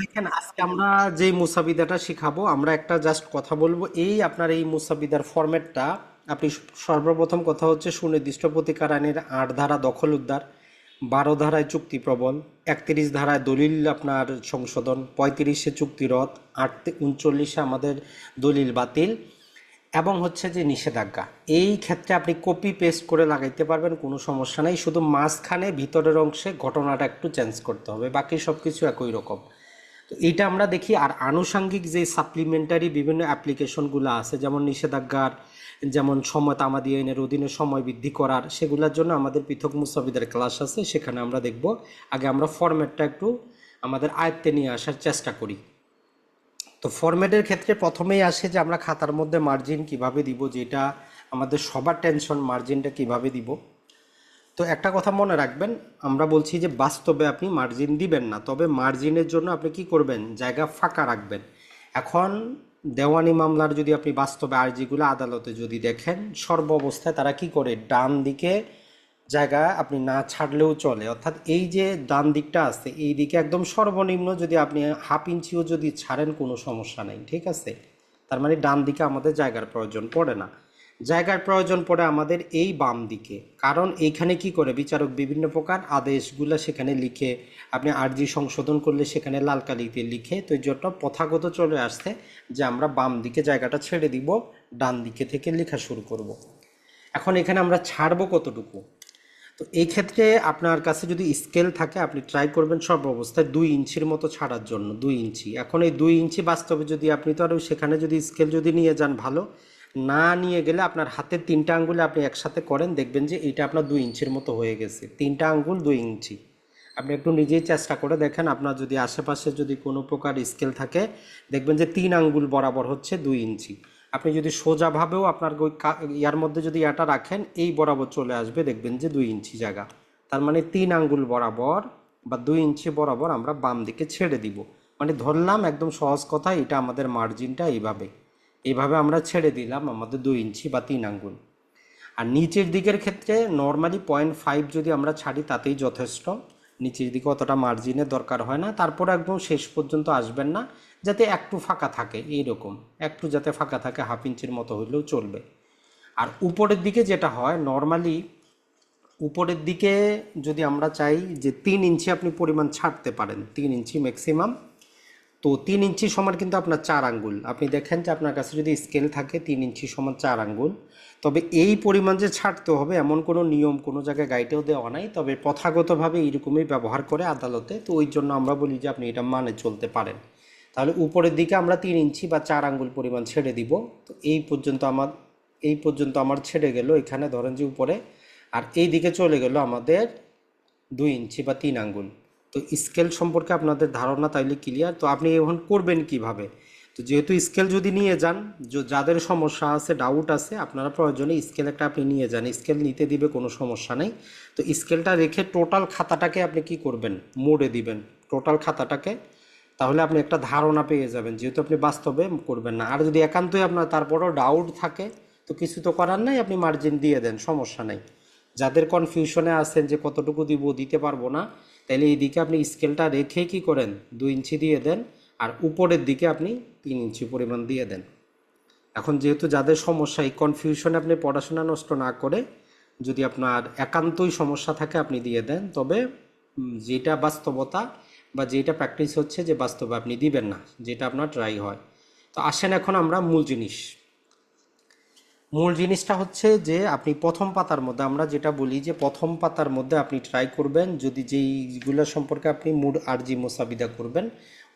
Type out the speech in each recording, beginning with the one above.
দেখেন, আজকে আমরা যে মুসাবিদাটা শিখাবো, আমরা একটা জাস্ট কথা বলব। এই আপনার এই মুসাবিদার ফরম্যাটটা আপনি সর্বপ্রথম কথা হচ্ছে সুনির্দিষ্ট প্রতিকার আইনের আট ধারা দখল উদ্ধার, বারো ধারায় চুক্তি প্রবল একত্রিশ ধারায় দলিল আপনার সংশোধন, পঁয়ত্রিশে চুক্তি রদ, আট উনচল্লিশে আমাদের দলিল বাতিল, এবং হচ্ছে যে নিষেধাজ্ঞা। এই ক্ষেত্রে আপনি কপি পেস্ট করে লাগাইতে পারবেন, কোনো সমস্যা নেই। শুধু মাঝখানে ভিতরের অংশে ঘটনাটা একটু চেঞ্জ করতে হবে, বাকি সব কিছু একই রকম। তো এইটা আমরা দেখি, আর আনুষাঙ্গিক যে সাপ্লিমেন্টারি বিভিন্ন অ্যাপ্লিকেশনগুলো আছে, যেমন নিষেধাজ্ঞার, যেমন সময় তামাদি আইনের অধীনে সময় বৃদ্ধি করার, সেগুলোর জন্য আমাদের পৃথক মুসাবিদের ক্লাস আছে, সেখানে আমরা দেখব। আগে আমরা ফরম্যাটটা একটু আমাদের আয়ত্তে নিয়ে আসার চেষ্টা করি। তো ফরম্যাটের ক্ষেত্রে প্রথমেই আসে যে আমরা খাতার মধ্যে মার্জিন কীভাবে দিব, যেটা আমাদের সবার টেনশন মার্জিনটা কীভাবে দিব। তো একটা কথা মনে রাখবেন, আমরা বলছি যে বাস্তবে আপনি মার্জিন দিবেন না, তবে মার্জিনের জন্য আপনি কি করবেন? জায়গা ফাঁকা রাখবেন। এখন দেওয়ানি মামলার যদি আপনি বাস্তবে আর্জিগুলো আদালতে যদি দেখেন, সর্ব অবস্থায় তারা কি করে? ডান দিকে জায়গা আপনি না ছাড়লেও চলে। অর্থাৎ এই যে ডান দিকটা আছে, এই দিকে একদম সর্বনিম্ন যদি আপনি হাফ ইঞ্চিও যদি ছাড়েন, কোনো সমস্যা নেই, ঠিক আছে? তার মানে ডান দিকে আমাদের জায়গার প্রয়োজন পড়ে না। জায়গার প্রয়োজন পড়ে আমাদের এই বাম দিকে। কারণ এইখানে কি করে? বিচারক বিভিন্ন প্রকার আদেশগুলো সেখানে লিখে, আপনি আর্জি সংশোধন করলে সেখানে লাল কালিতে লিখে তো জন্য প্রথাগত চলে আসছে যে আমরা বাম দিকে জায়গাটা ছেড়ে দিব, ডান দিকে থেকে লেখা শুরু করব। এখন এখানে আমরা ছাড়বো কতটুকু? তো এই ক্ষেত্রে আপনার কাছে যদি স্কেল থাকে, আপনি ট্রাই করবেন সব অবস্থায় দুই ইঞ্চির মতো ছাড়ার জন্য, দুই ইঞ্চি। এখন এই দুই ইঞ্চি বাস্তবে যদি আপনি তো আরও সেখানে যদি স্কেল যদি নিয়ে যান ভালো না নিয়ে গেলে আপনার হাতের তিনটা আঙ্গুলে আপনি একসাথে করেন, দেখবেন যে এইটা আপনার দুই ইঞ্চির মতো হয়ে গেছে। তিনটা আঙ্গুল দুই ইঞ্চি। আপনি একটু নিজেই চেষ্টা করে দেখেন, আপনার যদি আশেপাশে যদি কোনো প্রকার স্কেল থাকে, দেখবেন যে তিন আঙ্গুল বরাবর হচ্ছে দুই ইঞ্চি। আপনি যদি সোজাভাবেও আপনার ওই ইয়ার মধ্যে যদি এটা রাখেন, এই বরাবর চলে আসবে, দেখবেন যে দুই ইঞ্চি জায়গা। তার মানে তিন আঙ্গুল বরাবর বা দুই ইঞ্চি বরাবর আমরা বাম দিকে ছেড়ে দিব। মানে ধরলাম একদম সহজ কথা, এটা আমাদের মার্জিনটা এইভাবে। এইভাবে আমরা ছেড়ে দিলাম আমাদের দুই ইঞ্চি বা তিন আঙ্গুল। আর নিচের দিকের ক্ষেত্রে নর্মালি পয়েন্ট ফাইভ যদি আমরা ছাড়ি তাতেই যথেষ্ট। নিচের দিকে অতটা মার্জিনের দরকার হয় না। তারপর একদম শেষ পর্যন্ত আসবেন না, যাতে একটু ফাঁকা থাকে, এইরকম। একটু যাতে ফাঁকা থাকে হাফ ইঞ্চির মতো হইলেও চলবে। আর উপরের দিকে যেটা হয় নর্মালি উপরের দিকে যদি আমরা চাই যে তিন ইঞ্চি আপনি পরিমাণ ছাড়তে পারেন, তিন ইঞ্চি ম্যাক্সিমাম তো তিন ইঞ্চি সমান কিন্তু আপনার চার আঙ্গুল। আপনি দেখেন যে আপনার কাছে যদি স্কেল থাকে, তিন ইঞ্চি সমান চার আঙ্গুল। তবে এই পরিমাণ যে ছাড়তে হবে, এমন কোনো নিয়ম কোনো জায়গায় গাইটেও দেওয়া নাই। তবে প্রথাগতভাবে এইরকমই ব্যবহার করে আদালতে। তো ওই জন্য আমরা বলি যে আপনি এটা মানে চলতে পারেন। তাহলে উপরের দিকে আমরা তিন ইঞ্চি বা চার আঙ্গুল পরিমাণ ছেড়ে দিব। তো এই পর্যন্ত আমার, এই পর্যন্ত আমার ছেড়ে গেল। এখানে ধরেন যে উপরে। আর এই দিকে চলে গেল আমাদের দুই ইঞ্চি বা তিন আঙ্গুল। তো স্কেল সম্পর্কে আপনাদের ধারণা তাইলে ক্লিয়ার তো আপনি এখন করবেন কীভাবে? তো যেহেতু স্কেল যদি নিয়ে যান যাদের সমস্যা আছে ডাউট আছে, আপনারা প্রয়োজনে স্কেল একটা আপনি নিয়ে যান। স্কেল নিতে দিবে কোনো সমস্যা নেই। তো স্কেলটা রেখে টোটাল খাতাটাকে আপনি কি করবেন? মোড়ে দিবেন। টোটাল খাতাটাকে। তাহলে আপনি একটা ধারণা পেয়ে যাবেন। যেহেতু আপনি বাস্তবে করবেন না। আর যদি একান্তই আপনার তারপরেও ডাউট থাকে, তো কিছু তো করার নাই, আপনি মার্জিন দিয়ে দেন, সমস্যা নেই। যাদের কনফিউশনে আছেন যে কতটুকু দিব, দিতে পারব না তাহলে এই দিকে আপনি স্কেলটা রেখে কি করেন? দুই ইঞ্চি দিয়ে দেন আর উপরের দিকে আপনি তিন ইঞ্চি পরিমাণ দিয়ে দেন। এখন যেহেতু যাদের সমস্যা, এই কনফিউশনে আপনি পড়াশোনা নষ্ট না করে যদি আপনার একান্তই সমস্যা থাকে আপনি দিয়ে দেন। তবে যেটা বাস্তবতা বা যেটা প্র্যাকটিস হচ্ছে যে বাস্তবে আপনি দিবেন না, যেটা আপনার ট্রাই হয়। তো আসেন এখন আমরা মূল জিনিস। মূল জিনিসটা হচ্ছে যে আপনি প্রথম পাতার মধ্যে, আমরা যেটা বলি যে প্রথম পাতার মধ্যে আপনি ট্রাই করবেন, যদি যেইগুলো সম্পর্কে আপনি মুড আরজি মোসাবিদা করবেন,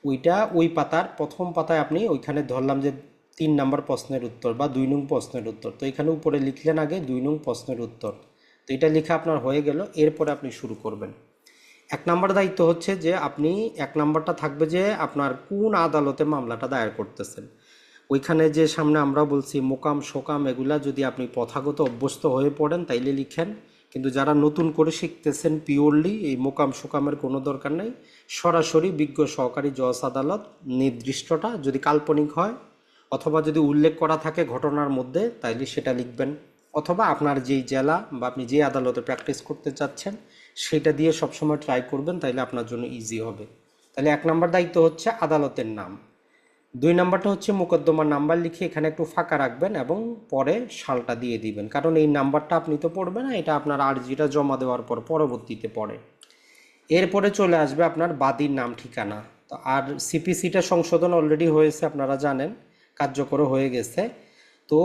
ওইটা ওই পাতার প্রথম পাতায় আপনি ওইখানে ধরলাম যে তিন নম্বর প্রশ্নের উত্তর বা দুই নং প্রশ্নের উত্তর। তো এখানে উপরে লিখলেন আগে দুই নং প্রশ্নের উত্তর। তো এটা লেখা আপনার হয়ে গেল, এরপরে আপনি শুরু করবেন। এক নম্বর দায়িত্ব হচ্ছে যে আপনি, এক নম্বরটা থাকবে যে আপনার কোন আদালতে মামলাটা দায়ের করতেছেন। ওইখানে যে সামনে আমরা বলছি মোকাম শোকাম এগুলা যদি আপনি প্রথাগত অভ্যস্ত হয়ে পড়েন, তাইলে লিখেন। কিন্তু যারা নতুন করে শিখতেছেন পিওরলি এই মোকাম শোকামের কোনো দরকার নেই। সরাসরি বিজ্ঞ সহকারী জজ আদালত নির্দিষ্টটা যদি কাল্পনিক হয়, অথবা যদি উল্লেখ করা থাকে ঘটনার মধ্যে, তাইলে সেটা লিখবেন। অথবা আপনার যেই জেলা বা আপনি যে আদালতে প্র্যাকটিস করতে চাচ্ছেন, সেটা দিয়ে সবসময় ট্রাই করবেন, তাইলে আপনার জন্য ইজি হবে। তাহলে এক নম্বর দায়িত্ব হচ্ছে আদালতের নাম। দুই নাম্বারটা হচ্ছে মোকদ্দমার নাম্বার লিখে এখানে একটু ফাঁকা রাখবেন এবং পরে সালটা দিয়ে দিবেন। কারণ এই নাম্বারটা আপনি তো পড়বেন না, এটা আপনার আর্জিটা জমা দেওয়ার পর পরবর্তীতে পড়ে। এরপরে চলে আসবে আপনার বাদীর নাম, ঠিকানা। তো আর সিপিসিটা সংশোধন অলরেডি হয়েছে, আপনারা জানেন, কার্যকর হয়ে গেছে। তো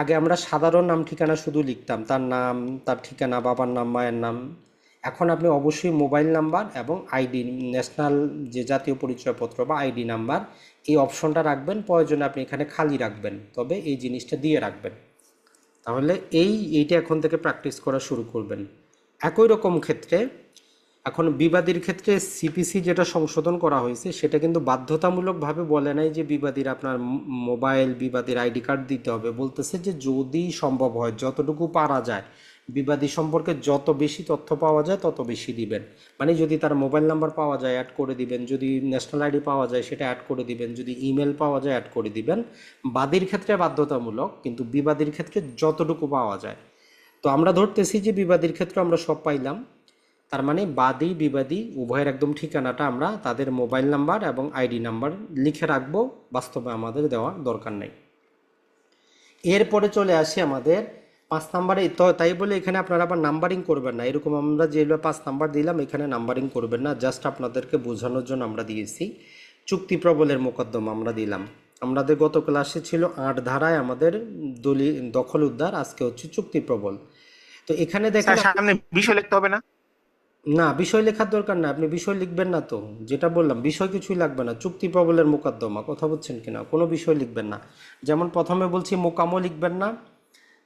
আগে আমরা সাধারণ নাম, ঠিকানা শুধু লিখতাম। তার নাম, তার ঠিকানা, বাবার নাম, মায়ের নাম এখন আপনি অবশ্যই মোবাইল নাম্বার এবং আইডি, ন্যাশনাল যে জাতীয় পরিচয়পত্র বা আইডি নাম্বার, এই অপশনটা রাখবেন। প্রয়োজনে আপনি এখানে খালি রাখবেন, তবে এই জিনিসটা দিয়ে রাখবেন। তাহলে এই, এইটা এখন থেকে প্র্যাকটিস করা শুরু করবেন। একই রকম ক্ষেত্রে, এখন বিবাদীর ক্ষেত্রে সিপিসি যেটা সংশোধন করা হয়েছে, সেটা কিন্তু বাধ্যতামূলকভাবে বলে নাই যে বিবাদীর আপনার মোবাইল, বিবাদীর আইডি কার্ড দিতে হবে। বলতেছে যে যদি সম্ভব হয়, যতটুকু পারা যায় বিবাদী সম্পর্কে যত বেশি তথ্য পাওয়া যায়, তত বেশি দিবেন। মানে যদি তার মোবাইল নাম্বার পাওয়া যায় অ্যাড করে দিবেন। যদি ন্যাশনাল আইডি পাওয়া যায়, সেটা অ্যাড করে দিবেন। যদি ইমেল পাওয়া যায় অ্যাড করে দিবেন। বাদীর ক্ষেত্রে বাধ্যতামূলক, কিন্তু বিবাদীর ক্ষেত্রে যতটুকু পাওয়া যায়। তো আমরা ধরতেছি যে বিবাদীর ক্ষেত্রে আমরা সব পাইলাম। তার মানে বাদী, বিবাদী, উভয়ের একদম ঠিকানাটা আমরা তাদের মোবাইল নাম্বার এবং আইডি নাম্বার লিখে রাখব। বাস্তবে আমাদের দেওয়ার দরকার নেই। এরপরে চলে আসি আমাদের পাঁচ নাম্বারে তো তাই বলে এখানে আপনারা আবার নাম্বারিং করবেন না। এরকম আমরা যেগুলো পাঁচ নাম্বার দিলাম এখানে নাম্বারিং করবেন না। জাস্ট আপনাদেরকে বোঝানোর জন্য আমরা দিয়েছি। চুক্তি প্রবলের মোকদ্দমা আমরা দিলাম। আমাদের গত ক্লাসে ছিল আট ধারায় আমাদের দলি দখল উদ্ধার আজকে হচ্ছে চুক্তি প্রবল। তো এখানে দেখেন সামনে বিষয় লিখতে হবে না? না বিষয় লেখার দরকার না। আপনি বিষয় লিখবেন না তো। যেটা বললাম বিষয় কিছুই লাগবে না। চুক্তি প্রবলের মোকদ্দমা কথা বলছেন কিনা? কোনো বিষয় লিখবেন না। যেমন প্রথমে বলছি মোকামও লিখবেন না।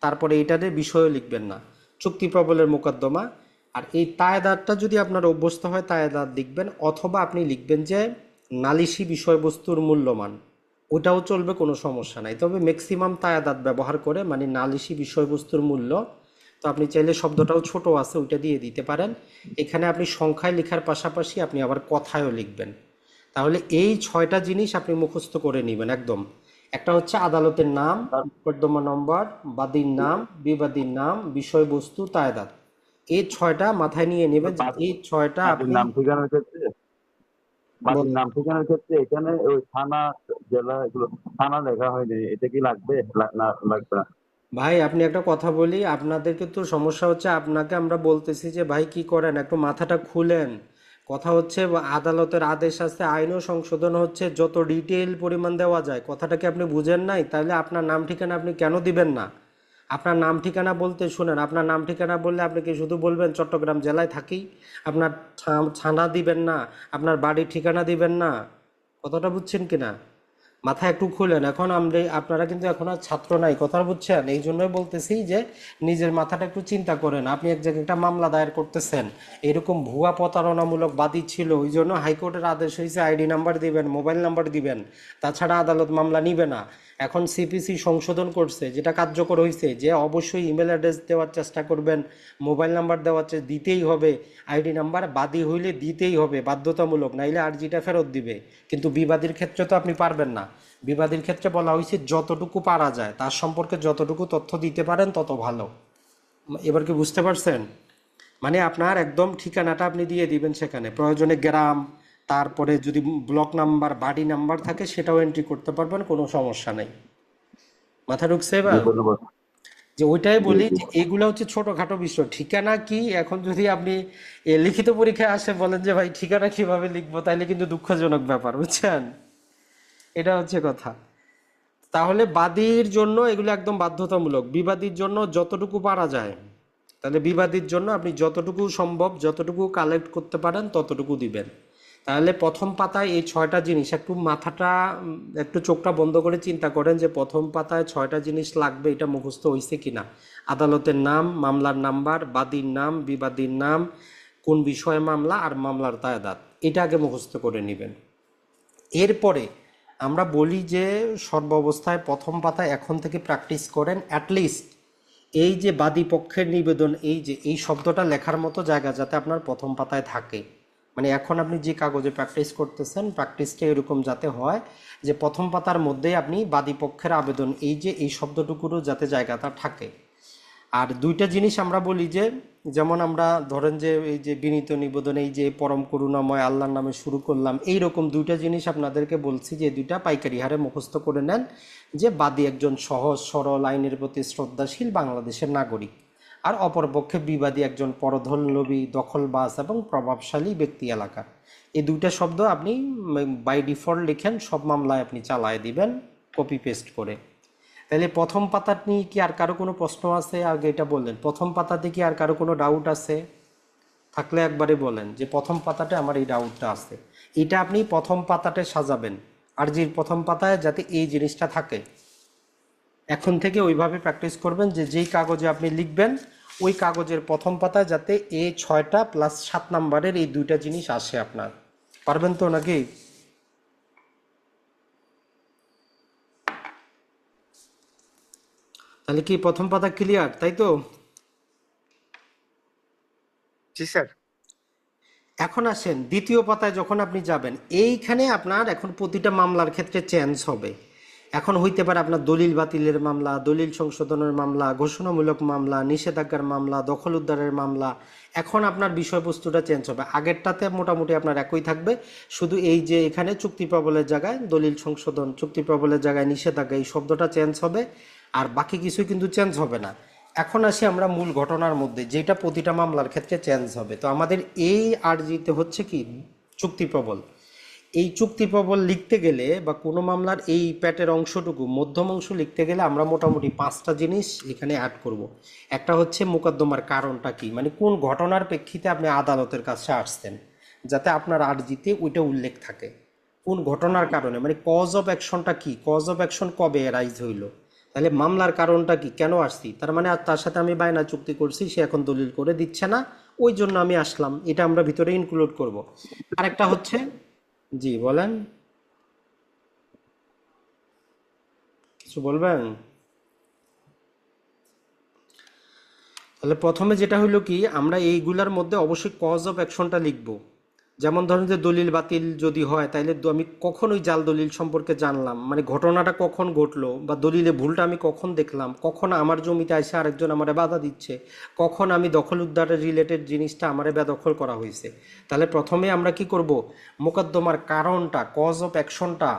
তারপরে এইটারে বিষয়ও লিখবেন না। চুক্তি প্রবলের মোকদ্দমা। আর এই তায়েদারটা যদি আপনার অভ্যস্ত হয়, তায়েদার লিখবেন, অথবা আপনি লিখবেন যে নালিশি বিষয়বস্তুর মূল্যমান। ওটাও চলবে, কোনো সমস্যা নাই। তবে ম্যাক্সিমাম তায়াদাত ব্যবহার করে মানে নালিশি বিষয়বস্তুর মূল্য, তো আপনি চাইলে শব্দটাও ছোট আছে, ওইটা দিয়ে দিতে পারেন। এখানে আপনি সংখ্যায় লেখার পাশাপাশি আপনি আবার কথায়ও লিখবেন। তাহলে এই ছয়টা জিনিস আপনি মুখস্থ করে নেবেন, একদম। একটা হচ্ছে আদালতের নাম মোকদ্দমা নম্বর বাদীর নাম বিবাদীর নাম বিষয়বস্তু তায়দাত এই ছয়টা মাথায় নিয়ে নেবেন এই ছয়টা আপনি নাম ঠিকানার ক্ষেত্রে বাড়ির নাম ঠিকানার ক্ষেত্রে এখানে ওই থানা জেলা এগুলো থানা লেখা হয়নি। এটা কি লাগবে? না লাগবে না। ভাই আপনি একটা কথা বলি আপনাদেরকে তো সমস্যা হচ্ছে আপনাকে আমরা বলতেছি যে ভাই কি করেন? একটু মাথাটা খুলেন। কথা হচ্ছে আদালতের আদেশ আছে, আইনও সংশোধন হচ্ছে, যত ডিটেইল পরিমাণ দেওয়া যায়, কথাটা কি আপনি বুঝেন নাই? তাহলে আপনার নাম ঠিকানা আপনি কেন দিবেন না? আপনার নাম ঠিকানা বলতে শুনেন, আপনার নাম ঠিকানা বললে আপনি কি শুধু বলবেন, চট্টগ্রাম জেলায় থাকি আপনার ছানা দিবেন না, আপনার বাড়ির ঠিকানা দিবেন না? কথাটা বুঝছেন কিনা? মাথা একটু খুলেন এখন আমরা, আপনারা কিন্তু এখন আর ছাত্র নাই কথা বুঝছেন? এই জন্যই বলতেছি যে নিজের মাথাটা একটু চিন্তা করেন। আপনি এক জায়গায় একটা মামলা দায়ের করতেছেন, এরকম ভুয়া প্রতারণামূলক বাদী ছিল, ওই জন্য হাইকোর্টের আদেশ হয়েছে আইডি নাম্বার দিবেন, মোবাইল নাম্বার দিবেন, তাছাড়া আদালত মামলা নিবে না। এখন সিপিসি সংশোধন করছে, যেটা কার্যকর হয়েছে যে অবশ্যই ইমেল অ্যাড্রেস দেওয়ার চেষ্টা করবেন, মোবাইল নাম্বার দেওয়ার চে- দিতেই হবে, আইডি নাম্বার বাদী হইলে দিতেই হবে, বাধ্যতামূলক, নাইলে আর্জিটা ফেরত দিবে। কিন্তু বিবাদীর ক্ষেত্রে তো আপনি পারবেন না। বিবাদীর ক্ষেত্রে বলা হয়েছে যতটুকু পারা যায় তার সম্পর্কে যতটুকু তথ্য দিতে পারেন তত ভালো। এবার কি বুঝতে পারছেন? মানে আপনার একদম ঠিকানাটা আপনি দিয়ে দিবেন সেখানে। প্রয়োজনে গ্রাম তারপরে যদি ব্লক নাম্বার বাড়ি নাম্বার থাকে সেটাও এন্ট্রি করতে পারবেন কোনো সমস্যা নেই। মাথা ঢুকছে এবার? যে ওইটাই বলি যে এগুলো হচ্ছে ছোটখাটো বিষয়। ঠিকানা কি? এখন যদি আপনি লিখিত পরীক্ষায় আসে বলেন যে ভাই ঠিকানা কীভাবে লিখব? তাইলে কিন্তু দুঃখজনক ব্যাপার বুঝছেন? এটা হচ্ছে কথা। তাহলে বাদীর জন্য এগুলো একদম বাধ্যতামূলক। বিবাদীর জন্য যতটুকু পারা যায়, তাহলে বিবাদীর জন্য আপনি যতটুকু সম্ভব, যতটুকু কালেক্ট করতে পারেন, ততটুকু দিবেন। তাহলে প্রথম পাতায় এই ছয়টা জিনিস, একটু মাথাটা একটু চোখটা বন্ধ করে চিন্তা করেন যে প্রথম পাতায় ছয়টা জিনিস লাগবে, এটা মুখস্থ হয়েছে কিনা। আদালতের নাম, মামলার নাম্বার, বাদীর নাম, বিবাদীর নাম, কোন বিষয়ে মামলা আর মামলার দায়াদাত এটা আগে মুখস্থ করে নেবেন। এরপরে আমরা বলি যে সর্বাবস্থায় প্রথম পাতায় এখন থেকে প্র্যাকটিস করেন অ্যাটলিস্ট এই যে বাদী পক্ষের নিবেদন, এই যে, এই শব্দটা লেখার মতো জায়গা যাতে আপনার প্রথম পাতায় থাকে। মানে এখন আপনি যে কাগজে প্র্যাকটিস করতেছেন প্র্যাকটিসটা এরকম যাতে হয় যে প্রথম পাতার মধ্যেই আপনি বাদী পক্ষের আবেদন, এই যে, এই শব্দটুকুরও যাতে জায়গাটা থাকে। আর দুইটা জিনিস আমরা বলি যে যেমন আমরা ধরেন যে এই যে বিনীত নিবেদন এই যে পরম করুণাময় আল্লাহর নামে শুরু করলাম এই রকম দুইটা জিনিস আপনাদেরকে বলছি, যে দুইটা পাইকারি হারে মুখস্থ করে নেন, যে বাদী একজন সহজ, সরল, আইনের প্রতি শ্রদ্ধাশীল বাংলাদেশের নাগরিক আর অপরপক্ষে বিবাদী একজন পরধনলোভী দখলবাজ এবং প্রভাবশালী ব্যক্তি এলাকা এই দুইটা শব্দ আপনি বাই ডিফল্ট লিখেন, সব মামলায় আপনি চালায় দিবেন কপি পেস্ট করে। তাহলে প্রথম পাতা নিয়ে কি আর কারও কোনো প্রশ্ন আছে? আগে এটা বললেন। প্রথম পাতাতে কি আর কারও কোনো ডাউট আছে? থাকলে একবারে বলেন যে প্রথম পাতাতে আমার এই ডাউটটা আছে। এটা আপনি প্রথম পাতাতে সাজাবেন আর যে প্রথম পাতায় যাতে এই জিনিসটা থাকে। এখন থেকে ওইভাবে প্র্যাকটিস করবেন যে যেই কাগজে আপনি লিখবেন, ওই কাগজের প্রথম পাতায় যাতে এ ছয়টা প্লাস সাত নাম্বারের এই দুইটা জিনিস আসে আপনার। পারবেন তো নাকি? তাহলে কি প্রথম পাতা ক্লিয়ার তাই তো? জি স্যার। এখন আসেন দ্বিতীয় পাতায় যখন আপনি যাবেন এইখানে আপনার এখন প্রতিটা মামলার ক্ষেত্রে চেঞ্জ হবে। এখন হইতে পারে আপনার দলিল বাতিলের মামলা দলিল সংশোধনের মামলা ঘোষণামূলক মামলা নিষেধাজ্ঞার মামলা দখল উদ্ধারের মামলা এখন আপনার বিষয়বস্তুটা চেঞ্জ হবে। আগেরটাতে মোটামুটি আপনার একই থাকবে শুধু এই যে এখানে চুক্তি প্রবলের জায়গায় দলিল সংশোধন চুক্তি প্রবলের জায়গায় নিষেধাজ্ঞা এই শব্দটা চেঞ্জ হবে। আর বাকি কিছুই কিন্তু চেঞ্জ হবে না। এখন আসি আমরা মূল ঘটনার মধ্যে, যেটা প্রতিটা মামলার ক্ষেত্রে চেঞ্জ হবে। তো আমাদের এই আর্জিতে হচ্ছে কি? চুক্তি প্রবল। এই চুক্তি প্রবল লিখতে গেলে বা কোনো মামলার এই প্যাটের অংশটুকু, মধ্যম অংশ লিখতে গেলে আমরা মোটামুটি পাঁচটা জিনিস এখানে অ্যাড করব। একটা হচ্ছে মোকদ্দমার কারণটা কি? মানে কোন ঘটনার প্রেক্ষিতে আপনি আদালতের কাছে আসছেন, যাতে আপনার আর্জিতে ওইটা উল্লেখ থাকে। কোন ঘটনার কারণে? মানে কজ অফ অ্যাকশনটা কি? কজ অফ অ্যাকশন কবে রাইজ হইল? তাহলে মামলার কারণটা কি? কেন আসছি? তার মানে তার সাথে আমি বায়না চুক্তি করছি, সে এখন দলিল করে দিচ্ছে না। ওই জন্য আমি আসলাম। এটা আমরা ভিতরে ইনক্লুড করব। আরেকটা হচ্ছে, জি, বলেন। কিছু বলবেন? তাহলে প্রথমে যেটা হলো কি, আমরা এইগুলার মধ্যে অবশ্যই কজ অফ অ্যাকশনটা লিখব। যেমন ধরেন যে দলিল বাতিল যদি হয়, তাইলে আমি কখন ওই জাল দলিল সম্পর্কে জানলাম। মানে ঘটনাটা কখন ঘটলো বা দলিলে ভুলটা আমি কখন দেখলাম, কখন আমার জমিতে এসে আরেকজন আমারে বাধা দিচ্ছে, কখন আমি দখল উদ্ধারের রিলেটেড জিনিসটা আমারে বেদখল করা হয়েছে তাহলে প্রথমে আমরা কি করব? মোকদ্দমার কারণটা কজ অফ অ্যাকশনটা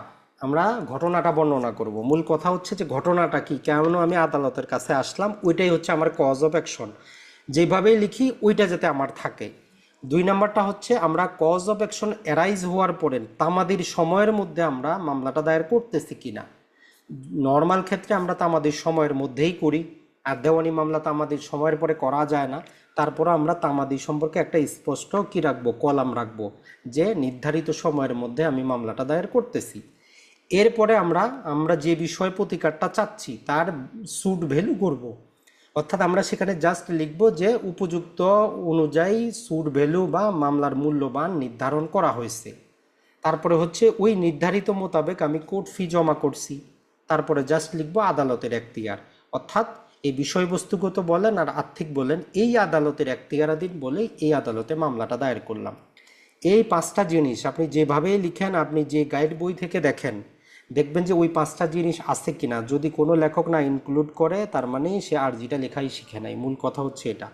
আমরা ঘটনাটা বর্ণনা করব। মূল কথা হচ্ছে যে ঘটনাটা কি, কেন আমি আদালতের কাছে আসলাম, ওইটাই হচ্ছে আমার কজ অফ অ্যাকশন যেভাবেই লিখি, ওইটা যাতে আমার থাকে। দুই নাম্বারটা হচ্ছে আমরা কজ অফ অ্যাকশন অ্যারাইজ হওয়ার পরে তামাদির সময়ের মধ্যে আমরা মামলাটা দায়ের করতেছি কিনা। নর্মাল ক্ষেত্রে আমরা তামাদির সময়ের মধ্যেই করি, আর দেওয়ানি মামলা তামাদির সময়ের পরে করা যায় না। তারপর আমরা তামাদি সম্পর্কে একটা স্পষ্ট কি রাখব, কলাম রাখব, যে নির্ধারিত সময়ের মধ্যে আমি মামলাটা দায়ের করতেছি। এরপরে আমরা আমরা যে বিষয় প্রতিকারটা চাচ্ছি, তার সুট ভ্যালু করব। অর্থাৎ আমরা সেখানে জাস্ট লিখব যে উপযুক্ত অনুযায়ী সুট ভ্যালু বা মামলার মূল্যবান নির্ধারণ করা হয়েছে। তারপরে হচ্ছে ওই নির্ধারিত মোতাবেক আমি কোর্ট ফি জমা করছি। তারপরে জাস্ট লিখব আদালতের এখতিয়ার। অর্থাৎ এই বিষয়বস্তুগত বলেন আর আর্থিক বলেন, এই আদালতের এখতিয়ারাধীন বলেই এই আদালতে মামলাটা দায়ের করলাম। এই পাঁচটা জিনিস আপনি যেভাবে লিখেন, আপনি যে গাইড বই থেকে দেখেন দেখবেন যে ওই পাঁচটা জিনিস আছে কিনা। যদি কোনো লেখক না ইনক্লুড করে, তার মানে সে আর্জিটা লেখাই শিখে নাই। মূল কথা হচ্ছে এটা।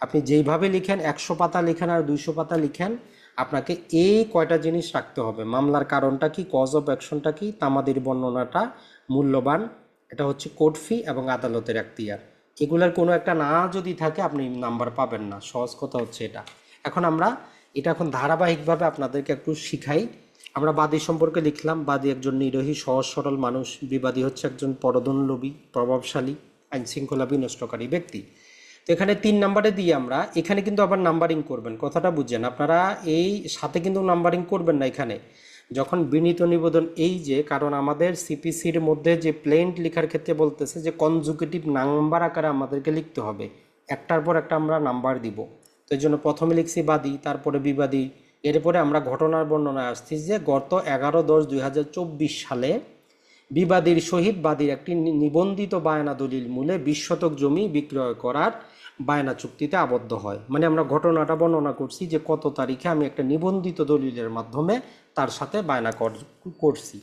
আপনি যেইভাবে লিখেন, একশো পাতা লিখেন আর দুইশো পাতা লিখেন, আপনাকে এই কয়টা জিনিস রাখতে হবে। মামলার কারণটা কি কজ অফ অ্যাকশনটা কি, তামাদের বর্ণনাটা মূল্যবান, এটা হচ্ছে কোর্ট ফি এবং আদালতের এখতিয়ার। এগুলার কোনো একটা না যদি থাকে, আপনি নাম্বার পাবেন না। সহজ কথা হচ্ছে এটা। এখন আমরা, এটা এখন ধারাবাহিকভাবে আপনাদেরকে একটু শিখাই। আমরা বাদী সম্পর্কে লিখলাম, বাদী একজন নিরোহী, সহজ, সরল মানুষ, বিবাদী হচ্ছে একজন পরদনলোভী প্রভাবশালী আইন শৃঙ্খলা বিনষ্টকারী ব্যক্তি। তো এখানে তিন নাম্বারে দিয়ে আমরা, এখানে কিন্তু আবার নাম্বারিং করবেন, কথাটা বুঝছেন। আপনারা এই সাথে কিন্তু নাম্বারিং করবেন না এখানে। যখন বিনীত নিবেদন, এই যে, কারণ আমাদের সিপিসির মধ্যে যে প্লেন্ট লেখার ক্ষেত্রে বলতেছে যে কনজুকেটিভ নাম্বার আকারে আমাদেরকে লিখতে হবে। একটার পর একটা আমরা নাম্বার দিব। তো এই জন্য প্রথমে লিখছি বাদী, তারপরে বিবাদী এরপরে আমরা ঘটনার বর্ণনায় আসছি যে গত এগারো দশ দুই সালে বিবাদীর সহিত বাদীর একটি নিবন্ধিত বায়না দলিল মূলে বিশ শতক জমি বিক্রয় করার বায়না চুক্তিতে আবদ্ধ হয়। মানে আমরা ঘটনাটা বর্ণনা করছি যে কত তারিখে আমি একটা নিবন্ধিত দলিলের মাধ্যমে তার সাথে বায়না কর- করছি।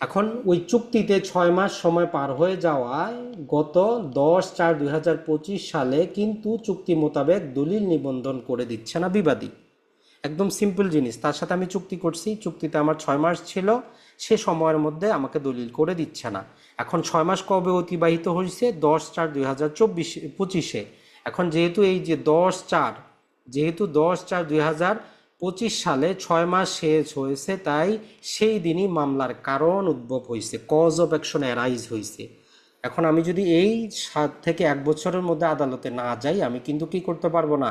এখন ওই চুক্তিতে ছয় মাস সময় পার হয়ে যাওয়ায় গত দশ চার দুই সালে কিন্তু চুক্তি মোতাবেক দলিল নিবন্ধন করে দিচ্ছে না বিবাদী। একদম সিম্পল জিনিস। তার সাথে আমি চুক্তি করছি। চুক্তিতে আমার ছয় মাস ছিল। সে সময়ের মধ্যে আমাকে দলিল করে দিচ্ছে না। এখন ছয় মাস কবে অতিবাহিত হয়েছে দশ চার দুই হাজার চব্বিশে পঁচিশে। এখন যেহেতু এই যে দশ চার, যেহেতু দশ চার দুই হাজার পঁচিশ সালে ছয় মাস শেষ হয়েছে, তাই সেই দিনই মামলার কারণ উদ্ভব হয়েছে কজ অফ অ্যাকশন অ্যারাইজ হয়েছে এখন আমি যদি এই সাত থেকে এক বছরের মধ্যে আদালতে না যাই, আমি কিন্তু কি করতে পারব না?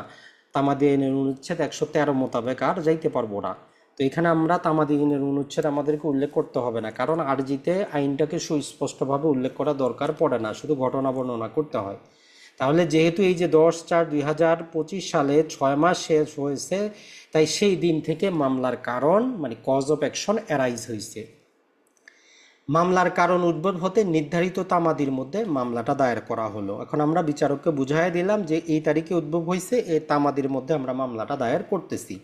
তামাদি আইনের অনুচ্ছেদ একশো তেরো মোতাবেক আর যাইতে পারব না। তো এখানে আমরা তামাদি আইনের অনুচ্ছেদ আমাদেরকে উল্লেখ করতে হবে না, কারণ আরজিতে আইনটাকে সুস্পষ্টভাবে উল্লেখ করা দরকার পড়ে না, শুধু ঘটনা বর্ণনা করতে হয়। তাহলে যেহেতু এই যে দশ চার দুই হাজার পঁচিশ সালে ছয় মাস শেষ হয়েছে, তাই সেই দিন থেকে মামলার কারণ মানে কজ অফ অ্যাকশন অ্যারাইজ হয়েছে। মামলার কারণ উদ্ভব হতে নির্ধারিত তামাদির মধ্যে মামলাটা দায়ের করা হলো। এখন আমরা বিচারককে বুঝাই দিলাম যে এই তারিখে উদ্ভব হয়েছে এই তামাদির মধ্যে আমরা মামলাটা দায়ের করতেছি।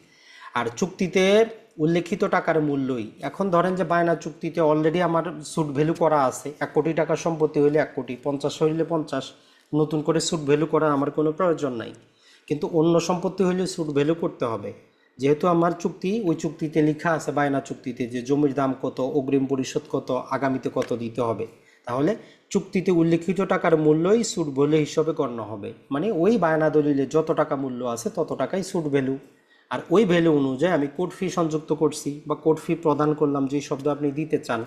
আর চুক্তিতে উল্লেখিত টাকার মূল্যই। এখন ধরেন যে বায়না চুক্তিতে অলরেডি আমার সুট ভ্যালু করা আছে, এক কোটি টাকা সম্পত্তি হইলে এক কোটি, পঞ্চাশ হইলে পঞ্চাশ, নতুন করে সুট ভ্যালু করার আমার কোনো প্রয়োজন নাই। কিন্তু অন্য সম্পত্তি হইলে সুট ভ্যালু করতে হবে। যেহেতু আমার চুক্তি, ওই চুক্তিতে লেখা আছে বায়না চুক্তিতে যে জমির দাম কত, অগ্রিম পরিশোধ কত, আগামীতে কত দিতে হবে। তাহলে চুক্তিতে উল্লেখিত টাকার মূল্যই সুট ভ্যালু হিসাবে গণ্য হবে। মানে ওই বায়না দলিলে যত টাকা মূল্য আছে, তত টাকাই সুট ভ্যালু আর ওই ভ্যালু অনুযায়ী আমি কোর্ট ফি সংযুক্ত করছি বা কোর্ট ফি প্রদান করলাম যে শব্দ আপনি দিতে চান।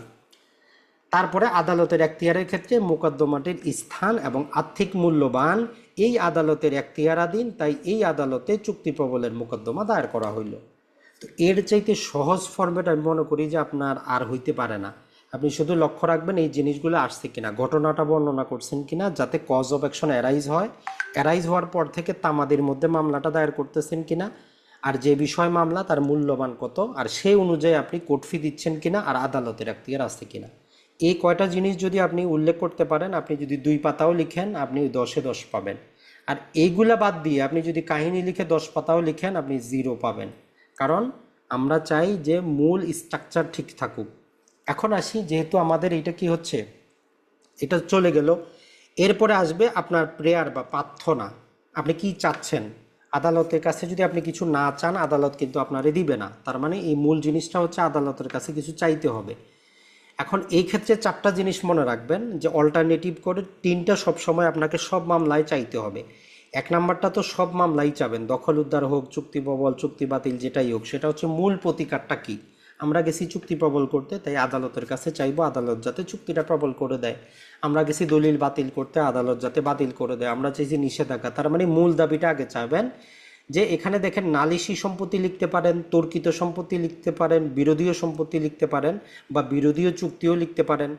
তারপরে আদালতের এখতিয়ারের ক্ষেত্রে মোকদ্দমাটির স্থান এবং আর্থিক মূল্যবান এই আদালতের এখতিয়ারাধীন, তাই এই আদালতে চুক্তি প্রবলের মোকদ্দমা দায়ের করা হইল। তো এর চাইতে সহজ ফরম্যাট আমি মনে করি যে আপনার আর হইতে পারে না। আপনি শুধু লক্ষ্য রাখবেন এই জিনিসগুলো আসছে কিনা, ঘটনাটা বর্ণনা করছেন কিনা, যাতে কজ অফ অ্যাকশন অ্যারাইজ হয়। অ্যারাইজ হওয়ার পর থেকে তামাদের মধ্যে মামলাটা দায়ের করতেছেন কিনা, আর যে বিষয় মামলা তার মূল্যবান কত, আর সেই অনুযায়ী আপনি কোর্ট ফি দিচ্ছেন কিনা, আর আদালতের এখতিয়ার আছে কিনা। এই কয়টা জিনিস যদি আপনি উল্লেখ করতে পারেন, আপনি যদি দুই পাতাও লিখেন, আপনি দশে দশ পাবেন। আর এইগুলা বাদ দিয়ে আপনি যদি কাহিনী লিখে দশ পাতাও লিখেন, আপনি জিরো পাবেন। কারণ আমরা চাই যে মূল স্ট্রাকচার ঠিক থাকুক। এখন আসি, যেহেতু আমাদের এটা কি হচ্ছে, এটা চলে গেল। এরপরে আসবে আপনার প্রেয়ার বা প্রার্থনা। আপনি কি চাচ্ছেন? আদালতের কাছে যদি আপনি কিছু না চান, আদালত কিন্তু আপনারে দিবে না। তার মানে এই মূল জিনিসটা হচ্ছে আদালতের কাছে কিছু চাইতে হবে। এখন এই ক্ষেত্রে চারটা জিনিস মনে রাখবেন যে অল্টারনেটিভ করে তিনটা সবসময় আপনাকে সব মামলায় চাইতে হবে। এক নাম্বারটা তো সব মামলাই চাবেন, দখল উদ্ধার হোক, চুক্তি প্রবল, চুক্তি বাতিল যেটাই হোক, সেটা হচ্ছে মূল প্রতিকারটা কি? আমরা গেছি চুক্তি প্রবল করতে, তাই আদালতের কাছে চাইব আদালত যাতে চুক্তিটা প্রবল করে দেয়। আমরা গেছি দলিল বাতিল করতে, আদালত যাতে বাতিল করে দেয়। আমরা চাইছি নিষেধাজ্ঞা, তার মানে মূল দাবিটা আগে চাইবেন যে এখানে দেখেন নালিশি সম্পত্তি লিখতে পারেন, তর্কিত সম্পত্তি লিখতে পারেন, বিরোধীয় সম্পত্তি লিখতে পারেন বা বিরোধীয় চুক্তিও লিখতে পারেন।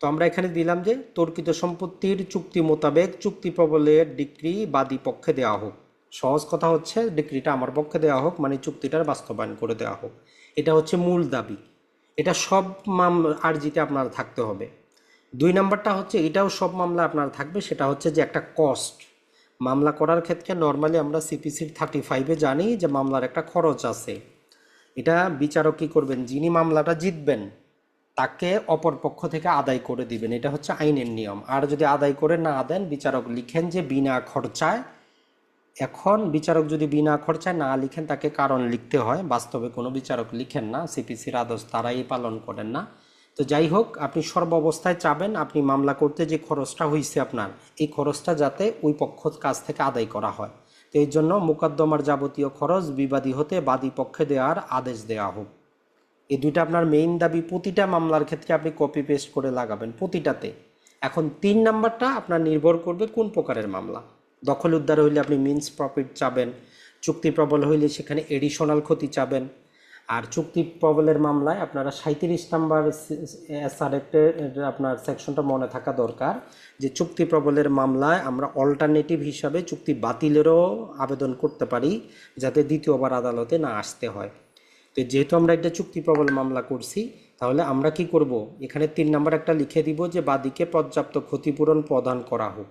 তো আমরা এখানে দিলাম যে তর্কিত সম্পত্তির চুক্তি মোতাবেক চুক্তি প্রবলের ডিক্রি বাদী পক্ষে দেওয়া হোক। সহজ কথা হচ্ছে ডিক্রিটা আমার পক্ষে দেওয়া হোক মানে চুক্তিটার বাস্তবায়ন করে দেওয়া হোক। এটা হচ্ছে মূল দাবি। এটা সব মাম, আর্জিতে আপনার থাকতে হবে। দুই নাম্বারটা হচ্ছে এটাও সব মামলা আপনার থাকবে, সেটা হচ্ছে যে একটা কস্ট মামলা করার ক্ষেত্রে নর্মালি আমরা সিপিসির থার্টি ফাইভে জানি যে মামলার একটা খরচ আছে। এটা বিচারক কী করবেন? যিনি মামলাটা জিতবেন, তাকে অপর পক্ষ থেকে আদায় করে দিবেন। এটা হচ্ছে আইনের নিয়ম। আর যদি আদায় করে না দেন, বিচারক লিখেন যে বিনা খরচায়, এখন বিচারক যদি বিনা খরচায় না লিখেন, তাকে কারণ লিখতে হয়। বাস্তবে কোনো বিচারক লিখেন না। সিপিসির আদর্শ তারাই পালন করেন না। তো যাই হোক, আপনি সর্ব অবস্থায় চাবেন, আপনি মামলা করতে যে খরচটা হয়েছে আপনার, এই খরচটা যাতে ওই পক্ষ কাছ থেকে আদায় করা হয়। তো এই জন্য মোকদ্দমার যাবতীয় খরচ বিবাদী হতে বাদী পক্ষে দেওয়ার আদেশ দেওয়া হোক। এই দুইটা আপনার মেইন দাবি, প্রতিটা মামলার ক্ষেত্রে আপনি কপি পেস্ট করে লাগাবেন প্রতিটাতে। এখন তিন নাম্বারটা আপনার নির্ভর করবে কোন প্রকারের মামলা। দখল উদ্ধার হইলে আপনি মিন্স প্রফিট চাবেন, চুক্তি প্রবল হইলে সেখানে এডিশনাল ক্ষতি চাবেন। আর চুক্তি প্রবলের মামলায় আপনারা সাঁত্রিশ নাম্বার এসআরএক্টের আপনার সেকশনটা মনে থাকা দরকার যে চুক্তি প্রবলের মামলায় আমরা অল্টারনেটিভ হিসাবে চুক্তি বাতিলেরও আবেদন করতে পারি যাতে দ্বিতীয়বার আদালতে না আসতে হয়। তো যেহেতু আমরা একটা চুক্তি প্রবল মামলা করছি, তাহলে আমরা কি করব? এখানে তিন নাম্বার একটা লিখে দিব যে বাদীকে পর্যাপ্ত ক্ষতিপূরণ প্রদান করা হোক।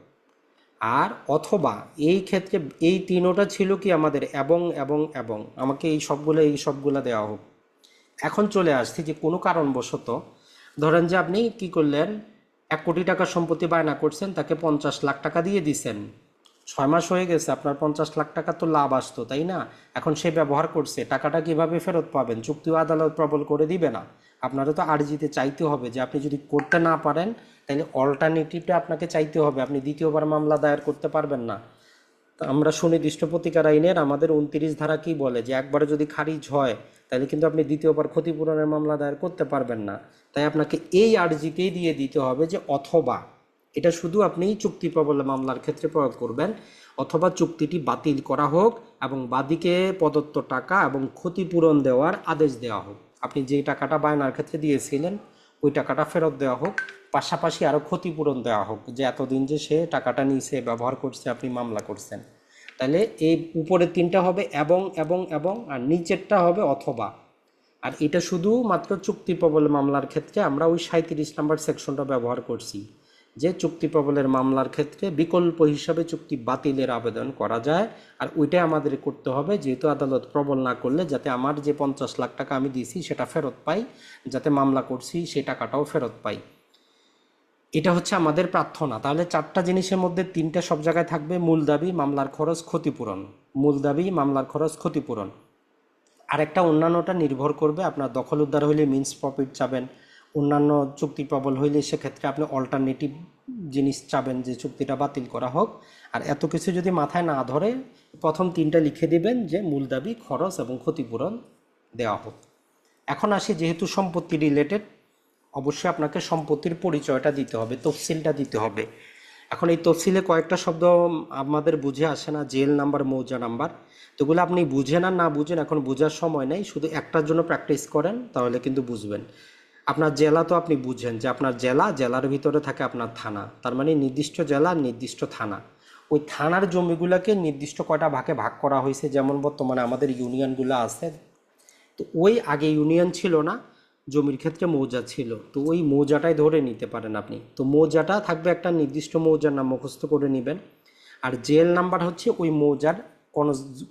আর অথবা এই ক্ষেত্রে এই তিনোটা ছিল কি আমাদের এবং এবং এবং। আমাকে এই সবগুলো এই সবগুলো দেওয়া হোক। এখন চলে আসছি যে কোনো কারণবশত ধরেন যে আপনি কি করলেন, এক কোটি টাকার সম্পত্তি বায়না করছেন, তাকে পঞ্চাশ লাখ টাকা দিয়ে দিছেন। ছয় মাস হয়ে গেছে, আপনার পঞ্চাশ লাখ টাকা তো লাভ আসতো, তাই না? এখন সে ব্যবহার করছে, টাকাটা কীভাবে ফেরত পাবেন? চুক্তি আদালত প্রবল করে দিবে না। আপনারও তো আরজিতে চাইতে হবে যে আপনি যদি করতে না পারেন তাহলে অল্টারনেটিভটা আপনাকে চাইতে হবে। আপনি দ্বিতীয়বার মামলা দায়ের করতে পারবেন না। তা আমরা সুনির্দিষ্ট প্রতিকার আইনের আমাদের উনত্রিশ ধারা কি বলে? যে একবারে যদি খারিজ হয় তাহলে কিন্তু আপনি দ্বিতীয়বার ক্ষতিপূরণের মামলা দায়ের করতে পারবেন না। তাই আপনাকে এই আর্জিতেই দিয়ে দিতে হবে যে অথবা, এটা শুধু আপনি চুক্তি প্রবল মামলার ক্ষেত্রে প্রয়োগ করবেন, অথবা চুক্তিটি বাতিল করা হোক এবং বাদীকে প্রদত্ত টাকা এবং ক্ষতিপূরণ দেওয়ার আদেশ দেওয়া হোক। আপনি যে টাকাটা বায়নার ক্ষেত্রে দিয়েছিলেন, ওই টাকাটা ফেরত দেওয়া হোক। পাশাপাশি আরও ক্ষতিপূরণ দেওয়া হোক, যে এতদিন যে সে টাকাটা নিয়েছে, ব্যবহার করছে, আপনি মামলা করছেন। তাহলে এই উপরের তিনটা হবে এবং এবং এবং, আর নিচেরটা হবে অথবা। আর এটা শুধু মাত্র চুক্তি প্রবল মামলার ক্ষেত্রে আমরা ওই সাঁত্রিশ নাম্বার সেকশনটা ব্যবহার করছি। যে চুক্তি প্রবলের মামলার ক্ষেত্রে বিকল্প হিসাবে চুক্তি বাতিলের আবেদন করা যায়, আর ওইটাই আমাদের করতে হবে। যেহেতু আদালত প্রবল না করলে যাতে আমার যে পঞ্চাশ লাখ টাকা আমি দিয়েছি সেটা ফেরত পাই, যাতে মামলা করছি সেই টাকাটাও ফেরত পাই। এটা হচ্ছে আমাদের প্রার্থনা। তাহলে চারটা জিনিসের মধ্যে তিনটা সব জায়গায় থাকবে। মূল দাবি, মামলার খরচ ক্ষতিপূরণ। মূল দাবি, মামলার খরচ ক্ষতিপূরণ। আরেকটা অন্যান্যটা নির্ভর করবে। আপনার দখল উদ্ধার হলে মিন্স প্রফিট চাবেন। অন্যান্য চুক্তি প্রবল হইলে সেক্ষেত্রে আপনি অল্টারনেটিভ জিনিস চাবেন যে চুক্তিটা বাতিল করা হোক। আর এত কিছু যদি মাথায় না ধরে প্রথম তিনটা লিখে দিবেন যে মূল দাবি, খরচ এবং ক্ষতিপূরণ দেওয়া হোক। এখন আসি যেহেতু সম্পত্তি রিলেটেড অবশ্যই আপনাকে সম্পত্তির পরিচয়টা দিতে হবে, তফসিলটা দিতে হবে। এখন এই তফসিলে কয়েকটা শব্দ আমাদের বুঝে আসে না, জেল নাম্বার, মৌজা নাম্বার। তো এগুলো আপনি বুঝেন আর না বুঝেন, এখন বোঝার সময় নেই। শুধু একটার জন্য প্র্যাকটিস করেন, তাহলে কিন্তু বুঝবেন। আপনার জেলা তো আপনি বুঝেন যে আপনার জেলা, জেলার ভিতরে থাকে আপনার থানা। তার মানে নির্দিষ্ট জেলা, নির্দিষ্ট থানা। ওই থানার জমিগুলোকে নির্দিষ্ট কয়টা ভাগে ভাগ করা হয়েছে? যেমন বর্তমানে আমাদের ইউনিয়নগুলো আছে। তো ওই আগে ইউনিয়ন ছিল না, জমির ক্ষেত্রে মৌজা ছিল। তো ওই মৌজাটাই ধরে নিতে পারেন আপনি। তো মৌজাটা থাকবে একটা নির্দিষ্ট মৌজার নাম মুখস্থ করে নেবেন। আর জেল নাম্বার হচ্ছে ওই মৌজার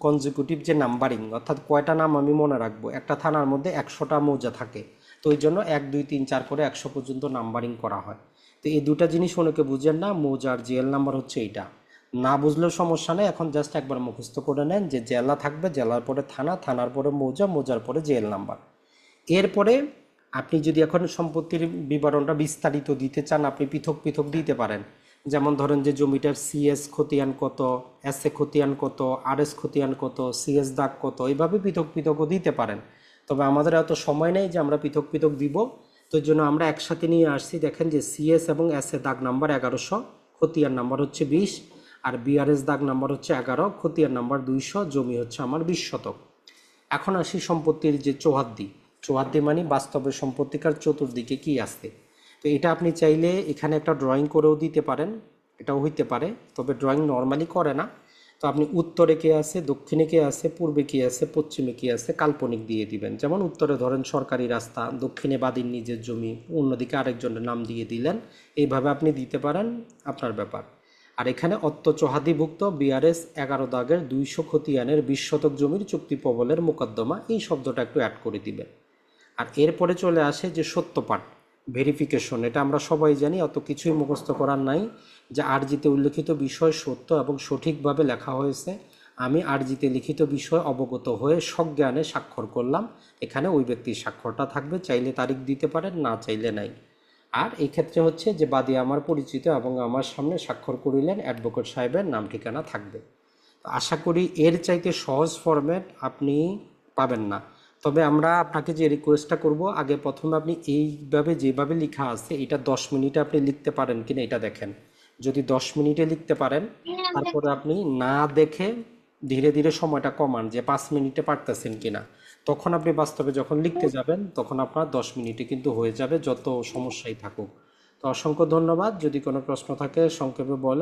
কনজিকিউটিভ যে নাম্বারিং, অর্থাৎ কয়টা নাম আমি মনে রাখব? একটা থানার মধ্যে একশোটা মৌজা থাকে। তো ওই জন্য এক, দুই, তিন, চার করে একশো পর্যন্ত নাম্বারিং করা হয়। তো এই দুটা জিনিস অনেকে বুঝেন না, মৌজার জেল নাম্বার হচ্ছে এইটা। না বুঝলেও সমস্যা নেই, এখন জাস্ট একবার মুখস্থ করে নেন যে জেলা থাকবে, জেলার পরে থানা, থানার পরে মৌজা, মৌজার পরে জেল নাম্বার এরপরে আপনি যদি এখন সম্পত্তির বিবরণটা বিস্তারিত দিতে চান, আপনি পৃথক পৃথক দিতে পারেন। যেমন ধরেন যে জমিটার সিএস খতিয়ান কত এস এ খতিয়ান কত আর এস খতিয়ান কত সিএস দাগ কত, এইভাবে পৃথক, পৃথকও দিতে পারেন। তবে আমাদের এত সময় নেই যে আমরা পৃথক পৃথক দিব। তো জন্য আমরা একসাথে নিয়ে আসছি। দেখেন যে সিএস এবং এস এ দাগ নাম্বার এগারোশো, খতিয়ান নাম্বার হচ্ছে বিশ, আর বিআরএস দাগ নাম্বার হচ্ছে এগারো, খতিয়ান নাম্বার দুইশো, জমি হচ্ছে আমার বিশ শতক। এখন আসি সম্পত্তির যে চৌহাদ্দি। চৌহাদ্দি মানে বাস্তবে সম্পত্তিকার চতুর্দিকে কি আছে? তো এটা আপনি চাইলে এখানে একটা ড্রয়িং করেও দিতে পারেন, এটাও হইতে পারে, তবে ড্রয়িং নর্মালি করে না। তো আপনি উত্তরে কে আছে, দক্ষিণে কে আছে, পূর্বে কি আছে, পশ্চিমে কি আছে, কাল্পনিক দিয়ে দিবেন। যেমন উত্তরে ধরেন সরকারি রাস্তা, দক্ষিণে বাদীর নিজের জমি, অন্যদিকে আরেকজনের নাম দিয়ে দিলেন। এইভাবে আপনি দিতে পারেন আপনার ব্যাপার। আর এখানে অত্ত চহাদিভুক্ত বিআরএস এগারো দাগের দুইশো খতিয়ানের বিশ শতক জমির চুক্তি প্রবলের মোকদ্দমা, এই শব্দটা একটু অ্যাড করে দিবেন। আর এরপরে চলে আসে যে সত্যপাঠ ভেরিফিকেশন এটা আমরা সবাই জানি, অত কিছুই মুখস্থ করার নাই। যে আরজিতে উল্লেখিত বিষয় সত্য এবং সঠিকভাবে লেখা হয়েছে, আমি আরজিতে লিখিত বিষয় অবগত হয়ে সজ্ঞানে স্বাক্ষর করলাম। এখানে ওই ব্যক্তির স্বাক্ষরটা থাকবে, চাইলে তারিখ দিতে পারেন, না চাইলে নাই। আর এই ক্ষেত্রে হচ্ছে যে বাদী আমার পরিচিত এবং আমার সামনে স্বাক্ষর করিলেন অ্যাডভোকেট সাহেবের নাম ঠিকানা থাকবে। আশা করি এর চাইতে সহজ ফরম্যাট আপনি পাবেন না। তবে আমরা আপনাকে যে রিকোয়েস্টটা করব, আগে প্রথমে আপনি এইভাবে যেভাবে লেখা আছে, এটা দশ মিনিটে আপনি লিখতে পারেন কিনা এটা দেখেন। যদি দশ মিনিটে লিখতে পারেন তারপরে আপনি না দেখে ধীরে ধীরে সময়টা কমান যে পাঁচ মিনিটে পারতেছেন কিনা। তখন আপনি বাস্তবে যখন লিখতে যাবেন তখন আপনার দশ মিনিটে কিন্তু হয়ে যাবে যত সমস্যাই থাকুক। তো অসংখ্য ধন্যবাদ। যদি কোনো প্রশ্ন থাকে সংক্ষেপে বলেন।